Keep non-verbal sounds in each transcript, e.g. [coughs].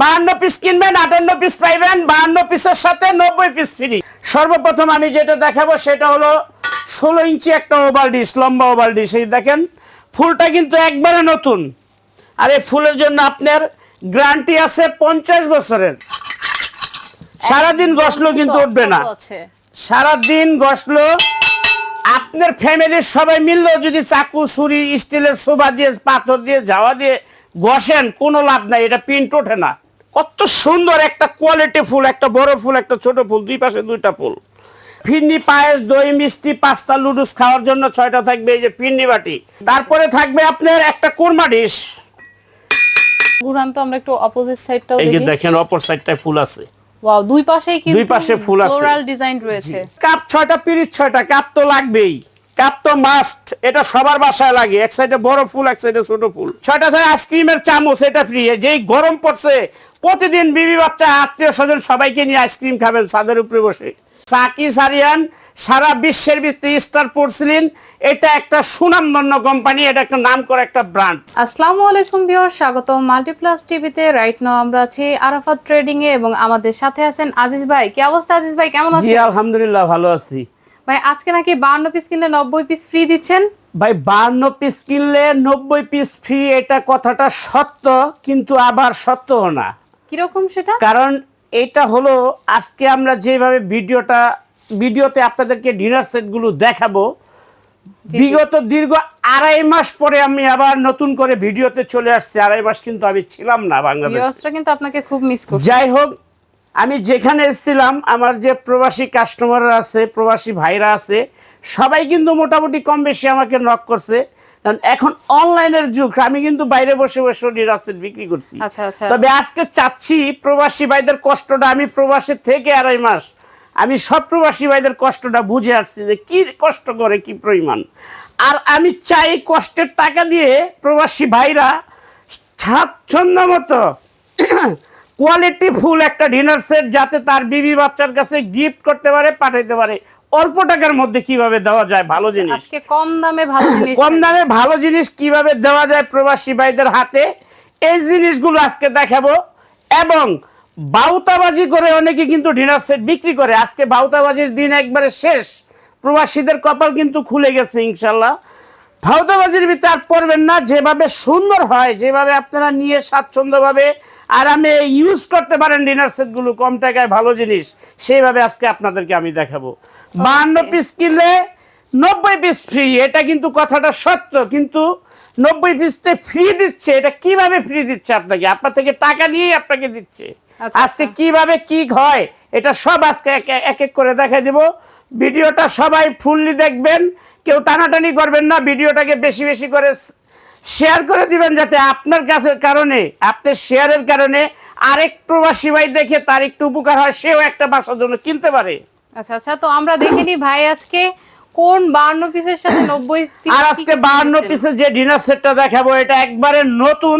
বাহান্ন পিস কিনবেন আটান্ন পিস পাইবেন বাহান্ন পিসের সাথে নব্বই পিস ফ্রি সর্বপ্রথম আমি যেটা দেখাবো সেটা হলো ষোলো ইঞ্চি একটা ওভাল ডিশ লম্বা ওভাল ডিশ এই দেখেন ফুলটা কিন্তু একবারে নতুন। আর এই ফুলের জন্য আপনার গ্যারান্টি আছে পঞ্চাশ বছরের। সারাদিন গসলো কিন্তু উঠবে না। সারাদিন গসলো আপনার ফ্যামিলির সবাই মিললেও যদি চাকু ছুরি স্টিলের সোবা দিয়ে পাথর দিয়ে যাওয়া দিয়ে ঘষেন কোনো লাভ নাই। এটা প্রিন্ট ওঠে না। কত সুন্দর একটা কোয়ালিটি ফুল একটা বড় ফুল একটা ছোট ফুল দুই পাশে দুইটা ফুল। ফিরনি পায়েস দই মিষ্টি পাস্তা লুডুস খাওয়ার জন্য ছয়টা থাকবে এই যে ফিরনি বাটি। তারপরে থাকবে আপনার একটা কোরমা ডিশ। ঘুরান তো আমরা একটু অপোজিট সাইডটাও এই যে দেখেন অপর সাইডটায় ফুল আছে। ওয়াও দুই পাশেই কিন্তু দুই পাশে ফুল আছে। ফ্লোরাল ডিজাইন রয়েছে। কাপ ছয়টা পিরিচ ছয়টা কাপ তো লাগবেই। কাপ তো মাস্ট এটা সবার বাসায় লাগে। এক সাইডে বড় ফুল এক সাইডে ছোট ফুল। ছয়টা আইসক্রিমের চামচ এটা ফ্রি যেই গরম পড়ছে প্রতিদিন বিবি বাচ্চা আত্মীয় স্বজন সবাইকে নিয়ে আইসক্রিম খাবেন ছাদের উপরে বসে। সাকি সারিয়ান সারা বিশ্বের ভিত্তি স্টার পোর্সিলিন এটা একটা সুনামধন্য কোম্পানি এটা একটা নাম করা একটা ব্র্যান্ড আসসালামু আলাইকুম ভিউয়ার স্বাগত। মাল্টিপ্লাস টিভিতে রাইট নাও আমরা আছি আরাফাত ট্রেডিং এ এবং আমাদের সাথে আছেন আজিজ ভাই। কি অবস্থা আজিজ ভাই? কেমন আছেন? জি আলহামদুলিল্লাহ ভালো আছি। ভাই আজকে নাকি 52 পিস কিনলে 90 পিস ফ্রি দিচ্ছেন? ভাই বান্ন পিস কিনলে নব্বই পিস ফ্রি এটা কথাটা সত্য কিন্তু আবার সত্যও না। কীরকম সেটা? কারণ এটা হলো আজকে আমরা যেভাবে ভিডিওটা ভিডিওতে আপনাদেরকে ডিনার সেটগুলো দেখাবো বিগত দীর্ঘ আড়াই মাস পরে আমি আবার নতুন করে ভিডিওতে চলে আসছি। আড়াই মাস কিন্তু আমি ছিলাম না বাংলাদেশ। কিন্তু আপনাকে খুব মিস করছে। যাই হোক আমি যেখানে এসেছিলাম আমার যে প্রবাসী কাস্টমাররা আছে প্রবাসী ভাইরা আছে সবাই কিন্তু মোটামুটি কম বেশি আমাকে নক করছে। কারণ এখন অনলাইনের যুগ আমি কিন্তু বাইরে বসে বসে ডিনার বিক্রি করছি। আচ্ছা আচ্ছা। তবে আজকে চাচ্ছি প্রবাসী ভাইদের কষ্টটা আমি প্রবাসের থেকে আড়াই মাস আমি সব প্রবাসী ভাইদের কষ্টটা বুঝে আসছি যে কি কষ্ট করে কি পরিমাণ। আর আমি চাই কষ্টের টাকা দিয়ে প্রবাসী ভাইরা স্বাচ্ছন্দ্য মতো [clears throat] কোয়ালিটি ফুল একটা ডিনার সেট যাতে তার বিবি বাচ্চার কাছে গিফট করতে পারে পাঠাইতে পারে। অল্প টাকার মধ্যে কীভাবে দেওয়া যায় ভালো জিনিস? আজকে কম দামে ভালো [coughs] জিনিস কম দামে ভালো জিনিস কীভাবে দেওয়া যায় প্রবাসী ভাইদের হাতে? এই জিনিসগুলো আজকে দেখাবো। এবং বাউতাবাজি করে অনেকে কিন্তু ডিনার সেট বিক্রি করে। আজকে বাউতাবাজির দিন একবারে শেষ। প্রবাসীদের কপাল কিন্তু খুলে গেছে ইনশাল্লাহ। ভাউতাবাজির ভিতরে আর পড়বেন না। যেভাবে সুন্দর হয় যেভাবে আপনারা নিয়ে স্বাচ্ছন্দ্যভাবে আরামে ইউজ করতে পারেন ডিনার সেটগুলো কম টাকায় ভালো জিনিস। সেইভাবে আজকে আপনাদেরকে আমি দেখাবো। বাহান্ন পিস কিনলে নব্বই পিস ফ্রি এটা কিন্তু কথাটা সত্য কিন্তু নব্বই পিসতে ফ্রি দিচ্ছে এটা কীভাবে ফ্রি দিচ্ছে আপনাকে? আপনার থেকে টাকা নিয়েই আপনাকে দিচ্ছে। আচ্ছা, আজকে কীভাবে কি হয় এটা সব আজকে এক এক- করে দেখাই দিব। ভিডিওটা সবাই ফুললি দেখবেন কেউ টানাটানি করবেন না ভিডিওটাকে বেশি বেশি করে শেয়ার করে দিবেন যাতে আপনার কাছে কারণে আপনার শেয়ারের কারণে আরেক প্রবাসী ভাই দেখে তার একটু উপকার হয় সেও একটা বাসার জন্য কিনতে পারে। আচ্ছা আচ্ছা তো আমরা দেখিনি ভাই আজকে কোন 52 পিসের সাথে 90 পিস আর আজকে বাহান্ন পিসের যে ডিনার সেটটা দেখাবো এটা একবারে নতুন।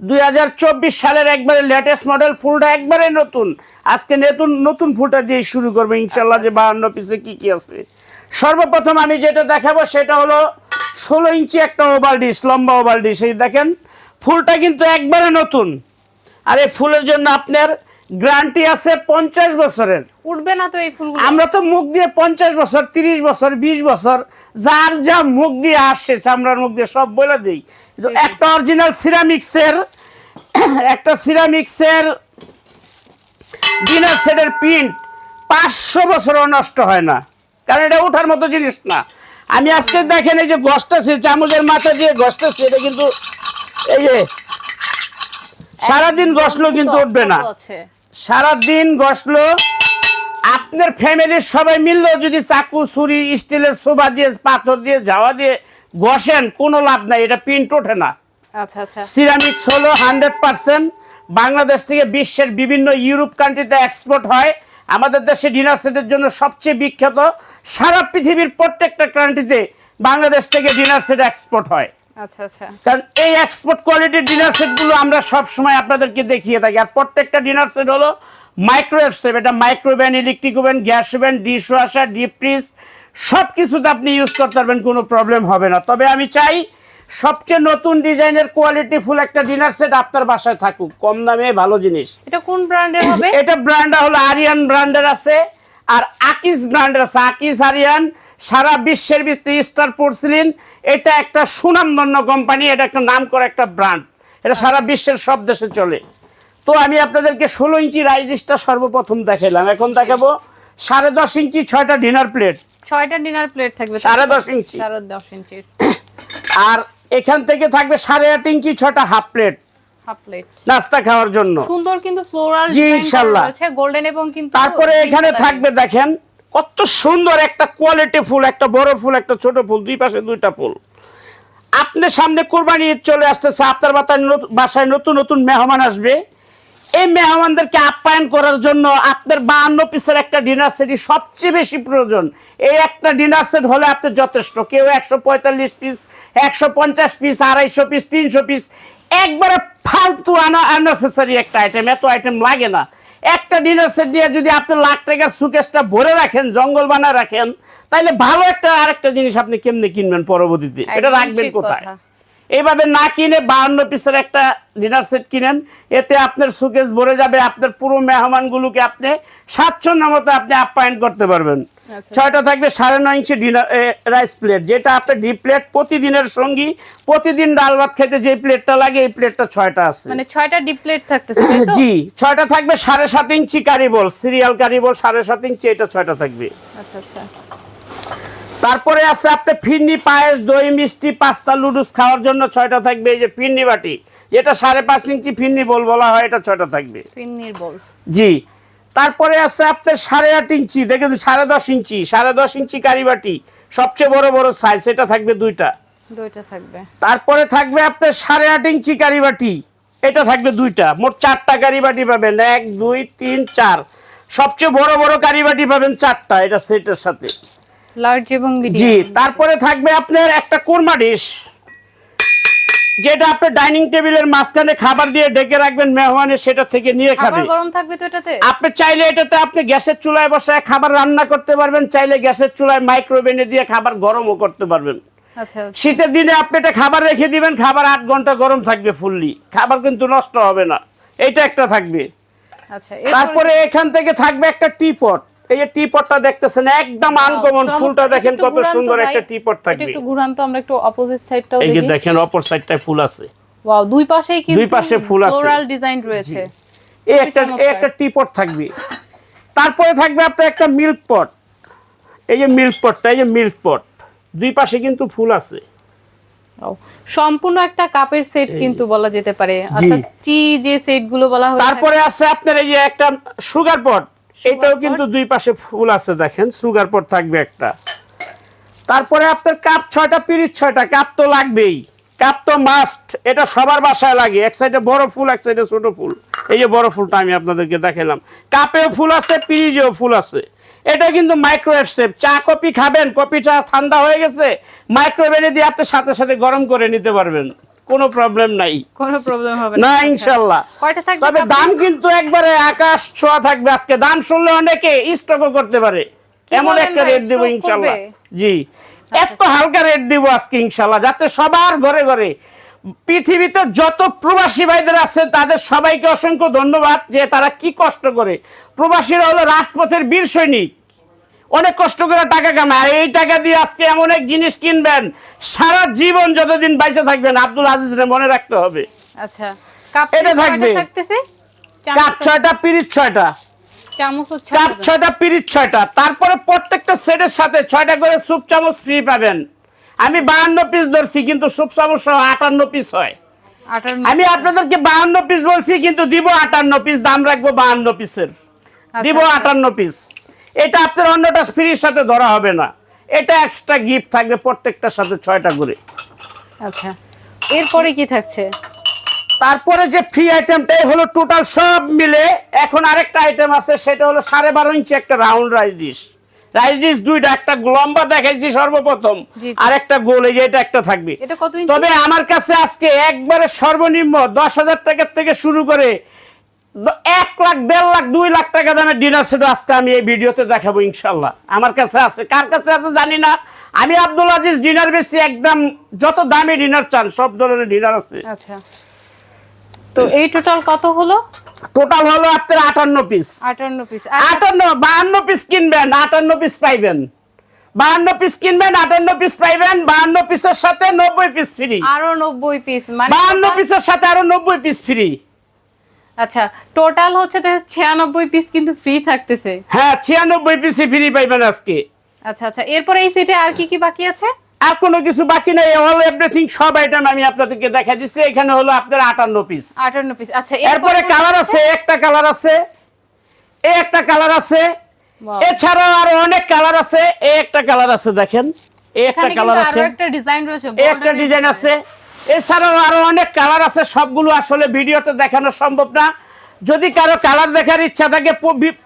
দুই হাজার চব্বিশ সালের একবারে লেটেস্ট মডেল ফুলটা একবারে নতুন। আজকে নতুন নতুন ফুলটা দিয়ে শুরু করব ইনশাল্লাহ যে বাহান্ন পিসে কি কি আছে। সর্বপ্রথম আমি যেটা দেখাবো সেটা হলো ষোলো ইঞ্চি একটা ওভাল ডিশ লম্বা ওভাল ডিশ এই দেখেন ফুলটা কিন্তু একবারে নতুন। আর এই ফুলের জন্য আপনার গ্যারান্টি আছে পঞ্চাশ বছরের। উঠবে না তো এই ফুল আমরা তো মুখ দিয়ে পঞ্চাশ বছর তিরিশ বছর বিশ বছর যার যা মুখ দিয়ে আসে চামড়ার মুখ দিয়ে সব বলে দিই। একটা অরিজিনাল সিরামিক্সের [coughs] একটা সিরামিক্সের ডিনার সেটের প্রিন্ট পাঁচশো বছরও নষ্ট হয় না। কারণ এটা ওঠার মতো জিনিস না। আমি আজকে দেখেন এই যে গসতেছি চামচের মাথা দিয়ে গসতেছি এটা কিন্তু এই যে সারাদিন গসলো কিন্তু উঠবে না। সারাদিন গসলো আপনার ফ্যামিলির সবাই মিললেও যদি চাকু ছুরি স্টিলের সোবা দিয়ে পাথর দিয়ে যাওয়া দিয়ে ঘষেন কোনো লাভ নাই এটা প্রিন্ট ওঠে না। আচ্ছা আচ্ছা। সিরামিক্স হলো হান্ড্রেড পার্সেন্ট বাংলাদেশ থেকে বিশ্বের বিভিন্ন ইউরোপ কান্ট্রিতে এক্সপোর্ট হয়। আমাদের দেশে ডিনার সেটের জন্য সবচেয়ে বিখ্যাত সারা পৃথিবীর প্রত্যেকটা কান্ট্রিতে বাংলাদেশ থেকে ডিনার সেট এক্সপোর্ট হয়। আচ্ছা আচ্ছা। কারণ এই এক্সপোর্ট কোয়ালিটির ডিনার সেটগুলো আমরা সব সময় আপনাদেরকে দেখিয়ে থাকি। আর প্রত্যেকটা ডিনার সেট হলো মাইক্রোওয়েভ সেট এটা microoven electric oven gas oven dishwasher deep fridge সব কিছুতে আপনি ইউজ করতে পারবেন কোনো প্রবলেম হবে না। তবে আমি চাই সবচেয়ে নতুন ডিজাইনের কোয়ালিটি ফুল একটা ডিনার সেট আপনার বাসায় থাকুক কম দামে ভালো জিনিস। এটা কোন ব্র্যান্ডের হবে? এটা ব্র্যান্ড হলো আরিয়ান ব্র্যান্ডের আছে আর আকিস ব্র্যান্ডের আছে। আকিস আরিয়ান সারা বিশ্বের ভিত্তি স্টার পোর্সিলিন এটা একটা সুনামধন্য কোম্পানি এটা একটা নাম করা একটা ব্র্যান্ড। এটা সারা বিশ্বের সব দেশে চলে। তো আমি আপনাদেরকে ষোলো ইঞ্চি রাইজিসটা সর্বপ্রথম দেখাইলাম। এখন দেখাবো সাড়ে দশ ইঞ্চি ছয়টা ডিনার প্লেট। ছয়টা ডিনার প্লেট থাকবে। সাড়ে দশ ইঞ্চি। সাড়ে দশ ইঞ্চি আর এখান থেকে থাকবে সাড়ে আট ইঞ্চি ছটা হাফ প্লেট। Half plate. নাস্তা খাওয়ার জন্য। সুন্দর কিন্তু ফ্লোরাল জি, ডিজাইন গোল্ডেন এবং কিন্তু তারপরে এখানে থাকবে দেখেন কত সুন্দর একটা কোয়ালিটি ফুল একটা বড় ফুল একটা ছোট ফুল দুই পাশে দুইটা ফুল। আপনার সামনে কোরবানি চলে আসতেছে আপনার বাসায় নতুন নতুন মেহমান আসবে। এই মেহমানদেরকে আপ্যায়ন করার জন্য আপনার বাহান্ন পিসের একটা ডিনার সেটই সবচেয়ে বেশি প্রয়োজন। এই একটা ডিনার সেট হলে আপনার যথেষ্ট। কেউ একশো পঁয়তাল্লিশ পিস একশো পঞ্চাশ পিস আড়াইশো পিস তিনশো পিস একবারে ফালতু আনা আননেসেসারি একটা আইটেম এত আইটেম লাগে না। একটা ডিনার সেট দিয়ে যদি আপনি লাখ টাকার সুকেসটা ভরে রাখেন জঙ্গল বানা রাখেন তাহলে ভালো একটা আরেকটা জিনিস আপনি কেমনে কিনবেন পরবর্তীতে? এটা রাখবেন কোথায়? কথা। এইভাবে না কিনে বাহান্ন পিসের একটা ডিনার সেট কিনেন এতে আপনার সুকেস ভরে যাবে আপনার পুরো মেহমানগুলোকে আপনি স্বাচ্ছন্দ্য মতো আপনি আপ্যায়ন করতে পারবেন। আচ্ছা। ছয়টা থাকবে সাড়ে নয় ইঞ্চি ডিনার রাইস প্লেট যেটা আপনার ডিপ প্লেট প্রতিদিনের সঙ্গী প্রতিদিন ডাল ভাত খেতে যে প্লেটটা লাগে এই প্লেটটা ছয়টা আছে। মানে ছয়টা ডিপ প্লেট থাকতেছে জি ছয়টা থাকবে সাড়ে সাত ইঞ্চি কারিবল সিরিয়াল কারিবল সাড়ে সাত ইঞ্চি এটা ছয়টা থাকবে। আচ্ছা আচ্ছা। তারপরে আছে আপনি ফিরনি পায়েস দই মিষ্টি পাস্তা লুডুস খাওয়ার জন্য ছয়টা থাকবে এই যে ফিরনি বাটি। যেটা সাড়ে পাঁচ ইঞ্চি ফিরনি বল বলা হয় এটা ছয়টা থাকবে। ফিন্নির বল। জি। তারপরে আছে আপনার সাড়ে আট ইঞ্চি দেখেন সাড়ে দশ ইঞ্চি সাড়ে দশ ইঞ্চি কারি বাটি সবচেয়ে বড় বড় সাইজ এটা থাকবে দুইটা। দুইটা থাকবে। তারপরে থাকবে আপনার সাড়ে আট ইঞ্চি কারি বাটি এটা থাকবে দুইটা। মোট চারটা কারি বাটি পাবেন এক দুই তিন চার। সবচেয়ে বড় বড় কারি বাটি পাবেন চারটা এটা সেটের সাথে। লার্জ এবং জি তারপরে থাকবে আপনার একটা কোরমা ডিশ। যেটা আপনার ডাইনিং টেবিলের মাঝখানে খাবার দিয়ে ডেকে রাখবেন মেহমানের সেটা থেকে নিয়ে খাবে। গরম থাকবে তো এটাতে? আপনি চাইলে এটাতে আপনি গ্যাসের চুলায় বসায় খাবার রান্না করতে পারবেন চাইলে গ্যাসের চুলায় মাইক্রোওভেনে দিয়ে খাবার গরমও করতে পারবেন। আচ্ছা শীতের দিনে আপনি এটা খাবার রেখে দিবেন খাবার আট ঘণ্টা গরম থাকবে ফুললি। খাবার কিন্তু নষ্ট হবে না। এটা একটা থাকবে। আচ্ছা তারপরে এখান থেকে থাকবে একটা টিপট। এই যে টিপটটা দেখতেছেন একদম আনকমন ফুলটা দেখেন কত সুন্দর একটা টিপট থাকবে। একটু ঘুরান তো আমরা একটু অপোজিট সাইডটাও এই যে দেখেন অপর সাইডটায় ফুল আছে। ওয়াও দুই পাশেই কিন্তু দুই পাশে ফুল আছে। ফ্লোরাল ডিজাইন রয়েছে। এই একটা এই একটা টিপট থাকবে। তারপরে থাকবে আপনার একটা মিল্ক পট এই যে মিল্ক পটটা এই যে মিল্ক পট দুই পাশে কিন্তু ফুল আছে। সম্পূর্ণ একটা কাপের সেট কিন্তু বলা যেতে পারে। অর্থাৎ টি যে সেটগুলো বলা হয় তারপরে আছে আপনার এই যে একটা সুগার পট এটাও কিন্তু দুই পাশে ফুল আছে দেখেন সুগার পট থাকবে একটা। তারপরে আপনার কাপ ছয়টা পিরিচ ছয়টা কাপ তো লাগবেই। কাপ তো মাস্ট এটা সবার বাসায় লাগে। এক সাইডে বড় ফুল এক সাইডে ছোট ফুল। এই যে বড় ফুলটা আমি আপনাদেরকে দেখালাম। কাপেও ফুল আছে পিরিজেও ফুল আছে। এটা কিন্তু মাইক্রোওয়েভ সেফ চা কপি খাবেন কপিটা ঠান্ডা হয়ে গেছে মাইক্রোওয়েভে দিয়ে আপনি সাথে সাথে গরম করে নিতে পারবেন। কোনো প্রবলেম নাই। কোনো প্রবলেম হবে না। আচ্ছা। ইনশাল্লাহ কয়টা থাকবে তবে? দাম কিন্তু একবারে আকাশ ছোঁয়া থাকবে আজকে। দাম শুনলে অনেকে স্টকও করতে পারে। এমন একটা রেট দেবো ইনশাল্লাহ জি। এত হালকা রেট দিব আজকে ইনশাল্লাহ যাতে সবার ঘরে ঘরে পৃথিবীতে যত প্রবাসী ভাইদের আছে তাদের সবাইকে অসংখ্য ধন্যবাদ যে তারা কি কষ্ট করে। প্রবাসীরা হলো রাজপথের বীর সৈনিক অনেক কষ্ট করে টাকা কামায়। আর এই টাকা দিয়ে আজকে এমন এক জিনিস কিনবেন সারা জীবন যতদিন বাইচে থাকবেন আব্দুল আজিজরে মনে রাখতে হবে। আচ্ছা এটা থাকবে। কাপ ছয়টা। পিরিচ ছয়টা। কাপ ছয়টা পিরিচ ছয়টা। তারপরে প্রত্যেকটা সেটের সাথে ছয়টা করে স্যুপ চামচ ফ্রি পাবেন। আমি বাহান্ন পিস ধরছি কিন্তু স্যুপ চামচ আটান্ন পিস হয়। আমি আপনাদেরকে বাহান্ন পিস বলছি কিন্তু দিব আটান্ন পিস দাম রাখব বাহান্ন পিসের আচ্ছা, দিব আচ্ছা। আটান্ন পিস এটা আপনার অন্যটা ফ্রির সাথে ধরা হবে না। এটা এক্সট্রা গিফট থাকবে প্রত্যেকটার সাথে ছয়টা করে। আচ্ছা এরপরে কি থাকছে? তারপরে যে ফ্রি আইটেমটাই হলো টোটাল সব মিলে। এখন আরেকটা আইটেম আছে সেটা হলো সাড়ে বারো ইঞ্চি একটা round rice dish rice dish দুইটা একটা লম্বা দেখাইছি সর্বপ্রথম। আর একটা গোল এই যে এটা একটা থাকবে। তবে আমার কাছে আজকে একবারে সর্বনিম্ন দশ হাজার টাকার থেকে শুরু করে এক লাখ দেড় লাখ দুই লাখ টাকা দামের ডিনার সেট আজকে আমি এই ভিডিওতে দেখাবো ইনশাল্লাহ আমার কাছে আছে কার কাছে আছে জানি না। আমি আব্দুল আজিজ ডিনার বেশি একদম যত দামি ডিনার চান সব ধরনের ডিনার আছে। আচ্ছা। তো এই টোটাল কত হলো? টোটাল হলো আপনার আটান্ন পিস আটান্ন পিস আটান্ন বাহান্ন পিস কিনবেন আটান্ন পিস পাইবেন। বাহান্ন পিস কিনবেন আটান্ন পিস পাইবেন বাহান্ন পিসের সাথে নব্বই পিস ফ্রি আরও নব্বই পিস মানে বাহান্ন পিসের সাথে আরও নব্বই পিস ফ্রি আচ্ছা টোটাল হচ্ছে ছিয়ানব্বই পিস কিন্তু ফ্রি থাকতেছে। হ্যাঁ ছিয়ানব্বই পিস ফ্রি পাইবেন আজকে। আচ্ছা আচ্ছা এরপরে এই সেটে আর কি কি বাকি আছে? আর কোনো কিছু বাকি নেই অল এভরিথিং সব আইটেম আমি আপনাদেরকে দেখা দিচ্ছি। এখানে হলো আপনার আটান্ন পিস আটান্ন পিস আচ্ছা এরপরে কালার আছে? একটা কালার আছে এই একটা কালার আছে. এছাড়াও আরও অনেক কালার আছে এই একটা কালার আছে দেখেন। এই একটা কালার আছে আরও একটা ডিজাইন রয়েছে একটা ডিজাইন আছে। এছাড়াও আরও অনেক কালার আছে, সবগুলো আসলে ভিডিওতে দেখানো সম্ভব না। যদি কারও কালার দেখার ইচ্ছা থাকে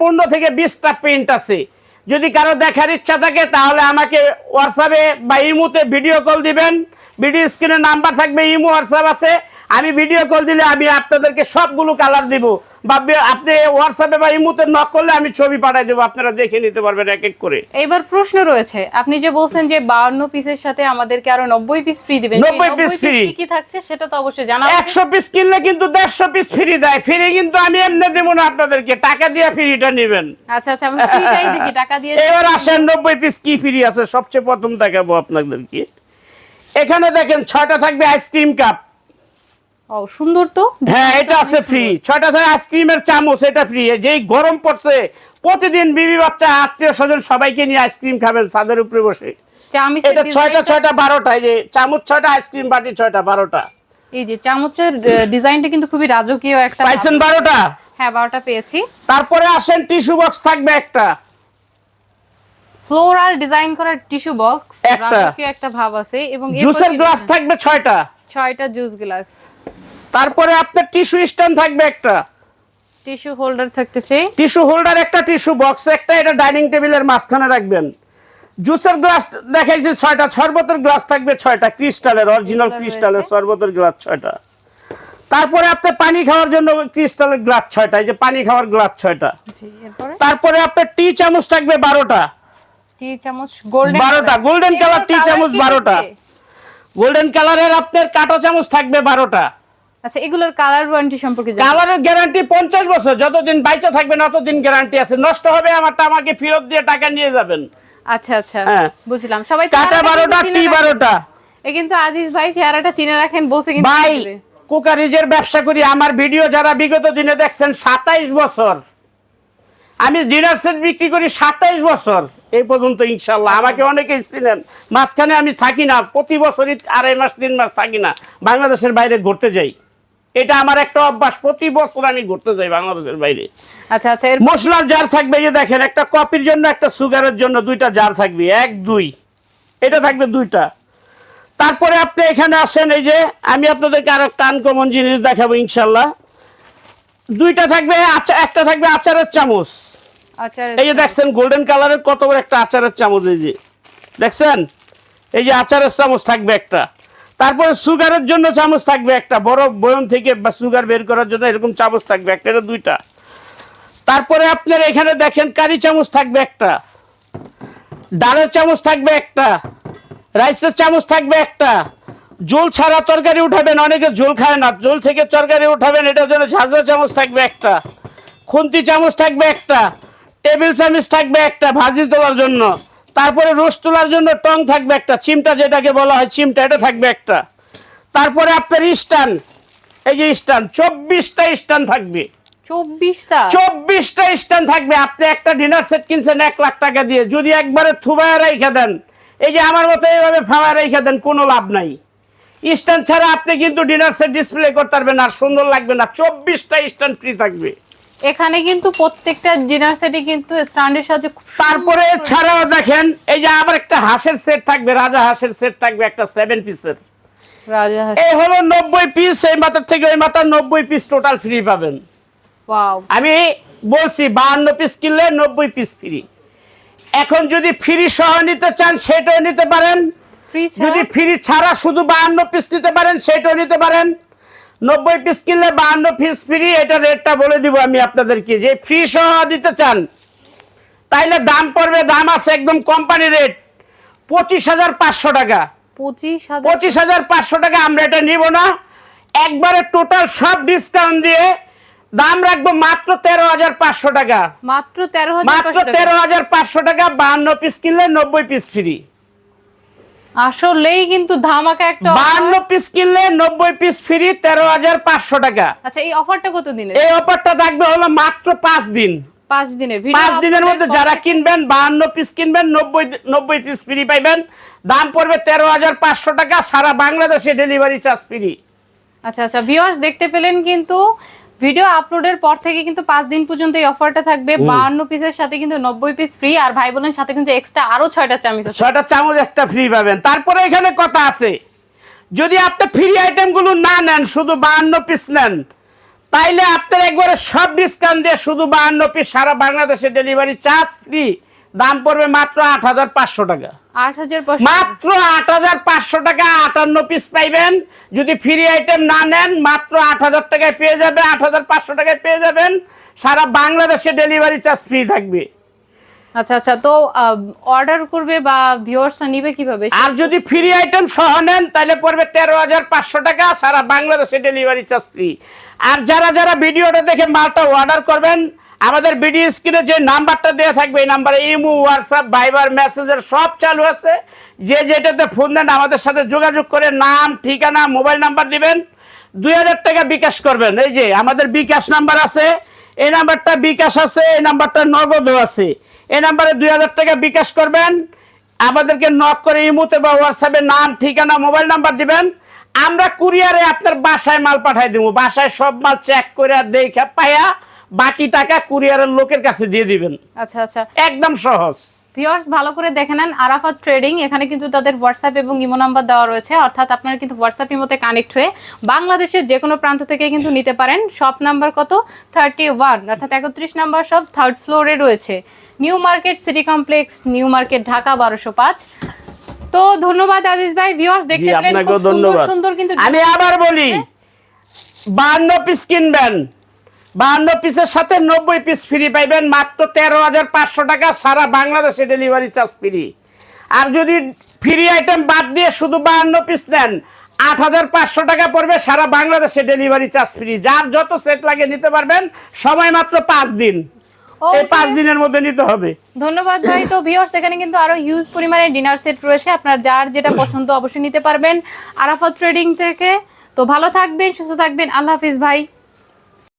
পনেরো থেকে বিশটা প্রিন্ট আছে। যদি কারও দেখার ইচ্ছা থাকে, তাহলে আমাকে হোয়াটসঅ্যাপে বা ইমুতে ভিডিও কল দিবেন। ভিডিও স্ক্রিনে নাম্বার থাকবে, ইমো হোয়াটসঅ্যাপ আছে। আমি ভিডিও কল দিলে আমি আপনাদেরকে সবগুলো কালার দিব। বা আপনি হোয়াটসঅ্যাপে বা ইমুতে নক করলে আমি ছবি পাঠিয়ে দেবো আপনারা দেখে নিতে পারবেন এক এক করে। এবার প্রশ্ন রয়েছে আপনি যে বলছেন যে বাউন্ন পিসের সাথে আমাদেরকে আরও নব্বই পিস ফ্রি দিবেন সেই 90 piece 90 কি কি থাকছে সেটা তো অবশ্যই জানা আছে। একশো পিস কিনলে কিন্তু দেড়শো পিস ফ্রি দেয়। ফ্রি কিন্তু আমি এমনি দেবো না আপনাদেরকে টাকা দিয়ে ফ্রিটা নেবেন। আচ্ছা আচ্ছা আমি ফ্রিটাই দেখি [laughs] টাকা দিয়ে এবার আসেন নব্বই পিস কি ফ্রি আছে? সবচেয়ে প্রথম দেখাবো আপনাদেরকে। এখানে দেখেন ছয়টা থাকবে আইসক্রিম কাপ ও সুন্দর তো। হ্যাঁ এটা আছে ফ্রি ছয়টা আইসক্রিমের চামচ এটা ফ্রি যেই গরম পড়ছে প্রতিদিন বিবি বাচ্চা আত্মীয় স্বজন সবাইকে নিয়ে আইসক্রিম খাবেন ছাদের উপরে বসে। এটা ছয়টা ছয়টা বারোটা এই যে চামচ ছয়টা আইসক্রিম বাটি ছয়টা বারোটা। এই যে চামচের ডিজাইনটা কিন্তু খুবই রাজকীয় একটা পাইছেন বারোটা? হ্যাঁ বারোটা পেয়েছি। তারপরে আসেন টিস্যু বক্স থাকবে একটা। ফ্লোরাল ডিজাইন করা টিস্যু বক্স। রাজকীয় একটা ভাব আছে এবং জুসের গ্লাস থাকবে ছয়টা। ছয়টা জুস গ্লাস তারপরে আপনার টিস্যু স্ট্যান্ড থাকবে একটা। টিস্যু হোল্ডার থাকতেছে। টিস্যু হোল্ডার একটা টিস্যু বক্স একটা এটা ডাইনিং টেবিলের মাঝখানে রাখবেন। জুসের গ্লাস দেখাইছি ছয়টা শরবতের গ্লাস থাকবে ছয়টা ক্রিস্টালের অরিজিনাল ক্রিস্টালের শরবতের গ্লাস ছয়টা। তারপরে আপনার পানি খাওয়ার জন্য ক্রিস্টালের গ্লাস ছয়টা এই যে পানি খাওয়ার গ্লাস ছয়টা। জি এরপরে? তারপরে আপনার টি চামচ থাকবে বারোটা। টি চামচ গোল্ডেন বারোটা, golden color tea চামচ বারোটা। গোল্ডেন কালারের আপনার কাঁটা চামচ থাকবে বারোটা। আচ্ছা এগুলোর কালার ওয়ারেন্টি সম্পর্কে কালারের গ্যারান্টি পঞ্চাশ বছর। যতদিন বাইচা থাকবেন ততদিন গ্যারান্টি আছে। নষ্ট হবে আমারটা আমাকে ফেরত দিয়ে টাকা নিয়ে যাবেন। আচ্ছা আচ্ছা হ্যাঁ। বুঝলাম। সবাই কাটা বারোটা টি বারোটা। এ কিন্তু আজিজ ভাই চেহারাটা চিনে রাখেন বসে কিন্তু ভাই। কুকারিজের ব্যবসা করি। আমার ভিডিও যারা বিগত দিনে দেখছেন সাতাইশ বছর। আমি ডিনার সেট বিক্রি করি সাতাইশ বছর। এই পর্যন্ত ইনশাল্লাহ আমাকে অনেকেই ছিলেন মাঝখানে আমি থাকি না প্রতি বছরই আড়াই মাস তিন মাস থাকি না বাংলাদেশের বাইরে ঘুরতে যাই। এটা আমার একটা অভ্যাস প্রতি বছর আমি ঘুরতে যাই বাংলাদেশের বাইরে। আচ্ছা আচ্ছা মশলার জার থাকবে যে দেখেন একটা কপির জন্য একটা সুগারের জন্য দুইটা জার থাকবে এক দুই। এটা থাকবে দুইটা। তারপরে আপনি এখানে আসেন এই যে আমি আপনাদেরকে আরও একটা আনকমন জিনিস দেখাবো ইনশাল্লাহ দুইটা থাকবে আচা- একটা থাকবে আচারের চামচ। আচ্ছা এই যে দেখছেন গোল্ডেন কালারের কত বড় একটা আচারের চামচ এই যে। দেখছেন? এই যে আচারের চামচ থাকবে একটা। তারপরে সুগারের জন্য চামচ থাকবে একটা। বড় বয়ম থেকে বা সুগার বের করার জন্য এরকম চামচ থাকবে একটা। এটা দুইটা। তারপরে আপনার এখানে দেখেন কারি চামচ থাকবে একটা। ডালের চামচ থাকবে একটা। রাইসের চামচ থাকবে একটা। জোল ছাড়া তরকারি উঠাবেন অনেকে জোল খায় না। জোল থেকে তরকারি উঠাবেন এটার জন্য ঝাঁঝা চামচ থাকবে একটা। খুন্তি চামচ থাকবে একটা। টেবিল চামচ থাকবে একটা ভাজি তোলার জন্য। তারপরে রোস্ট তোলার জন্য টং থাকবে একটা চিমটা যেটাকে বলা হয় চিমটা এটা থাকবে একটা। তারপরে আপনার স্টান এই যে স্টান চব্বিশটা স্টান থাকবে। চব্বিশটা? চব্বিশটা স্ট্যান্ড থাকবে আপনি একটা ডিনার সেট কিনছেন এক লাখ টাকা দিয়ে যদি একবারে থুবায় রেখে দেন এই যে আমার মতো এইভাবে ফাওয়া রেখে দেন কোনো লাভ নাই। স্ট্যান্ড ছাড়া আপনি কিন্তু ডিনার সেট ডিসপ্লে করতে পারবেন আর সুন্দর লাগবে না চব্বিশটা স্ট্যান্ড ফ্রি থাকবে। এখানে কিন্তু প্রত্যেকটা ডিনার সেটে কিন্তু স্ট্যান্ডের সুন্দর তারপরে ছাড়াও দেখেন এই যে আবার একটা হাঁসের সেট থাকবে রাজা হাঁসের সেট থাকবে একটা সেভেন পিসের রাজা এই হলো নব্বই পিস এই মাথার থেকে ওই মাথার নব্বই পিস টোটাল ফ্রি পাবেন। ওয়াও আমি বলছি বাহান্ন পিস কিনলে নব্বই পিস ফ্রি এখন যদি ফ্রি সহ নিতে চান সেটাও নিতে পারেন। ফ্রি যদি ফ্রি ছাড়া শুধু বাহান্ন পিস নিতে পারেন সেটাও নিতে পারেন। নব্বই পিস কিনলে বাহান্ন পিস ফ্রি এটা রেটটা বলে দিব আমি আপনাদেরকে। যে ফ্রি সহ দিতে চান তাইলে দাম পড়বে দাম আছে একদম কোম্পানি রেট পঁচিশ হাজার পাঁচশো টাকা। পঁচিশ হাজার পাঁচশো টাকা আমরা এটা নিব না। একবারে টোটাল সব ডিসকাউন্ট দিয়ে দাম রাখব মাত্র তেরো হাজার পাঁচশো টাকা। মাত্র তেরো মাত্র তেরো হাজার পাঁচশো টাকা বাহান্ন পিস কিনলে নব্বই পিস ফ্রি আসলেই কিন্তু ধামাকা একটা offer। বাহান্ন পিস কিনলে নব্বই পিস ফ্রি তেরো হাজার পাঁচশো টাকা। আচ্ছা এই অফারটা কত দিনের? এই অফারটা থাকবে হলো মাত্র পাঁচ দিন। পাঁচ দিনের ভিডিও পাঁচ দিনের মধ্যে যারা কিনবেন বাহান্ন পিস কিনবেন নব্বই নব্বই পিস ফ্রি পাইবেন। দাম পড়বে তেরো হাজার পাঁচশো টাকা সারা বাংলাদেশে ডেলিভারি চার্জ ফ্রি আচ্ছা আচ্ছা ভিউয়ার্স দেখতে পেলেন কিন্তু ভিডিও আপলোডের পর থেকে কিন্তু পাঁচ দিন পর্যন্ত এই অফারটা থাকবে। বাহান্ন পিসের সাথে কিন্তু নব্বই পিস ফ্রি আর ভাই বোনের সাথে কিন্তু এক্সট্রা আরও ছয়টা চামচ ছয়টা চামচ একটা ফ্রি পাবেন। তারপরে এখানে কথা আছে। যদি আপনি ফ্রি আইটেমগুলো না নেন শুধু বাহান্ন পিস নেন তাইলে আপনার একবারে সব ডিসকাউন্ট দিয়ে শুধু বাহান্ন পিস সারা বাংলাদেশে ডেলিভারি চার্জ ফ্রি দাম পড়বে মাত্র আট হাজার পাঁচশো টাকা। মাত্র আট হাজার পাঁচশো টাকা আটান্ন পিস পাইবেন। যদি ফ্রি আইটেম না নেন মাত্র আট হাজার টাকায় পেয়ে যাবে আট হাজার পাঁচশো টাকায় পেয়ে যাবেন। সারা বাংলাদেশে ডেলিভারি চার্জ ফ্রি থাকবে। আচ্ছা আচ্ছা তো অর্ডার করবে বা ভিউয়ার্স নিবে কীভাবে? আর যদি ফ্রি আইটেম সহ নেন তাহলে পড়বে তেরো হাজার পাঁচশো টাকা সারা বাংলাদেশে ডেলিভারি চার্জ ফ্রি আর যারা যারা ভিডিওটা দেখে মালটা অর্ডার করবেন আমাদের ভিডিও স্ক্রিনে যে নাম্বারটা দেওয়া থাকবে, এই নাম্বারে ইমো হোয়াটসঅ্যাপ ভাইবার মেসেজের সব চালু আছে। যে যেটাতে ফোন দেন, আমাদের সাথে যোগাযোগ করে নাম, ঠিকানা মোবাইল নাম্বার দিবেন। দুই হাজার টাকা বিকাশ করবেন। এই যে আমাদের বিকাশ নাম্বার আছে, এই নাম্বারটা বিকাশ আছে, এই নাম্বারটা নগদও আছে। এই নাম্বারে দুই হাজার টাকা বিকাশ করবেন। আমাদেরকে নক করে ইমুতে বা হোয়াটসঅ্যাপে নাম, ঠিকানা মোবাইল নাম্বার দিবেন। আমরা কুরিয়ারে আপনার বাসায় মাল পাঠাই দেবো। বাসায় সব মাল চেক করে দেখা পায়া বাকি টাকা কুরিয়ারের লোকের কাছে দিয়ে দিবেন। আচ্ছা আচ্ছা। একদম সহজ। ভিউয়ার্স ভালো করে দেখে নেন আরাফাত ট্রেডিং এখানে কিন্তু তাদের হোয়াটসঅ্যাপ এবং ইমো নাম্বার দেওয়া রয়েছে অর্থাৎ আপনারা কিন্তু হোয়াটসঅ্যাপ ইমোতে কানেক্ট হয়ে বাংলাদেশের যে কোনো প্রান্ত থেকে কিন্তু নিতে পারেন। শপ নাম্বার কত? থার্টি ওয়ান অর্থাৎ একত্রিশ নাম্বার সব থার্ড ফ্লোরে রয়েছে। New Market City Complex New Market Dhaka বারোশো পাঁচ। তো ধন্যবাদ আজিজ ভাই। ভিউয়ার্স দেখতে পেলেন খুব সুন্দর সুন্দর কিন্তু আমি আবার বলি বাহান্ন পিস কিনবেন। বাহান্ন পিসের সাথে নব্বই পিস ফ্রি পাইবেন মাত্র তেরো হাজার পাঁচশো টাকা সারা বাংলাদেশে ডেলিভারি চার্জ ফ্রি আর যদি ফ্রি আইটেম বাদ দিয়ে শুধু বাহান্ন পিস নেন আট হাজার পাঁচশো টাকা পড়বে সারা বাংলাদেশে ডেলিভারি চার্জ ফ্রি যার যত সেট লাগে নিতে পারবেন সময় মাত্র পাঁচ দিন। এই পাঁচ দিনের মধ্যে নিতে হবে। ধন্যবাদ ভাই। তো ভিউয়ার্স এখানে কিন্তু আরও হিউজ পরিমাণে ডিনার সেট রয়েছে। আপনার যার যেটা পছন্দ অবশ্যই নিতে পারবেন। আরাফাত ট্রেডিং থেকে। তো ভালো থাকবেন সুস্থ থাকবেন। আল্লাহ হাফিজ ভাই।